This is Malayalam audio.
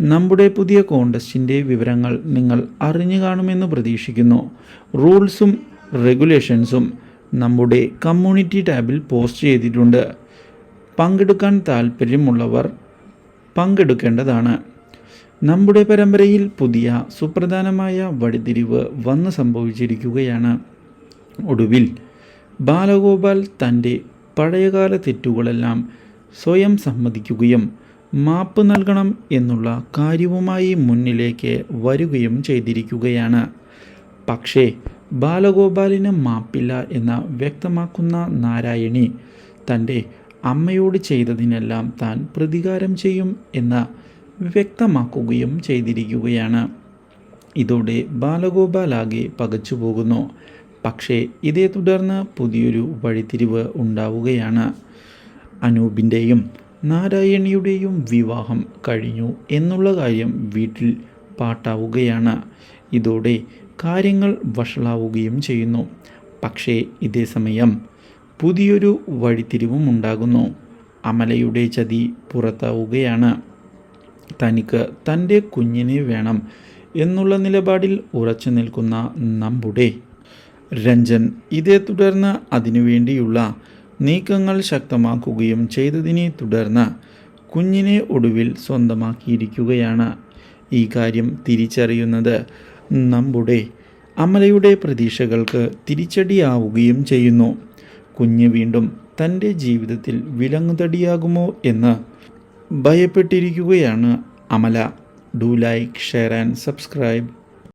നമ്മുടെ പുതിയ കോണ്ടസ്റ്റിന്റെ വിവരങ്ങൾ നിങ്ങൾ അറിഞ്ഞു കാണുമെന്ന് പ്രതീക്ഷിക്കുന്നു. റൂൾസും റെഗുലേഷൻസും നമ്മുടെ കമ്മ്യൂണിറ്റി ടാബിൽ പോസ്റ്റ് ചെയ്തിട്ടുണ്ട്. പങ്കെടുക്കാൻ താൽപ്പര്യമുള്ളവർ പങ്കെടുക്കേണ്ടതാണ്. നമ്മുടെ പരമ്പരയിൽ പുതിയ സുപ്രധാനമായ വഴിതിരിവ് വന്ന് സംഭവിച്ചിരിക്കുകയാണ്. ഒടുവിൽ ബാലഗോപാൽ തന്റെ പഴയകാല തെറ്റുകളെല്ലാം സ്വയം സമ്മതിക്കുകയും മാപ്പ് നൽകണം എന്നുള്ള കാര്യവുമായി മുന്നിലേക്ക് വരികയും ചെയ്തിരിക്കുകയാണ്. പക്ഷേ ബാലഗോപാലിന് മാപ്പില്ല എന്ന് വ്യക്തമാക്കുന്ന നാരായണി തന്റെ അമ്മയോട് ചെയ്തതിനെല്ലാം താൻ പ്രതികാരം ചെയ്യും എന്ന് വ്യക്തമാക്കുകയും ചെയ്തിരിക്കുകയാണ്. ഇതോടെ ബാലഗോപാലാകെ പകച്ചുപോകുന്നു പക്ഷേ ഇതേ തുടർന്ന് പുതിയൊരു വഴിത്തിരിവ് ഉണ്ടാവുകയാണ്. അനൂപിന്റെയും നാരായണിയുടെയും വിവാഹം കഴിഞ്ഞു എന്നുള്ള കാര്യം വീട്ടിൽ പാട്ടാവുകയാണ്. ഇതോടെ കാര്യങ്ങൾ വഷളാവുകയും ചെയ്യുന്നു. പക്ഷേ ഇതേ സമയം പുതിയൊരു വഴിത്തിരിവും ഉണ്ടാകുന്നു. അമലയുടെ ചതി പുറത്താവുകയാണ്. തനിക്ക് തന്റെ കുഞ്ഞിനെ വേണം എന്നുള്ള നിലപാടിൽ ഉറച്ചു നിൽക്കുന്ന നമ്മുടെ രഞ്ജൻ ഇതേ തുടർന്ന് അതിനുവേണ്ടിയുള്ള നീക്കങ്ങൾ ശക്തമാക്കുകയും ചെയ്തതിനെ തുടർന്ന് കുഞ്ഞിനെ ഒടുവിൽ സ്വന്തമാക്കിയിരിക്കുകയാണ്. ഈ കാര്യം തിരിച്ചറിയുന്നത് നമ്മുടെ അമലയുടെ പ്രതീക്ഷകൾക്ക് തിരിച്ചടിയാവുകയും ചെയ്യുന്നു. കുഞ്ഞ് വീണ്ടും തന്റെ ജീവിതത്തിൽ വിലങ്ങുതടിയാകുമോ എന്ന് ഭയപ്പെട്ടിരിക്കുകയാണ് Amala. Do like share and subscribe.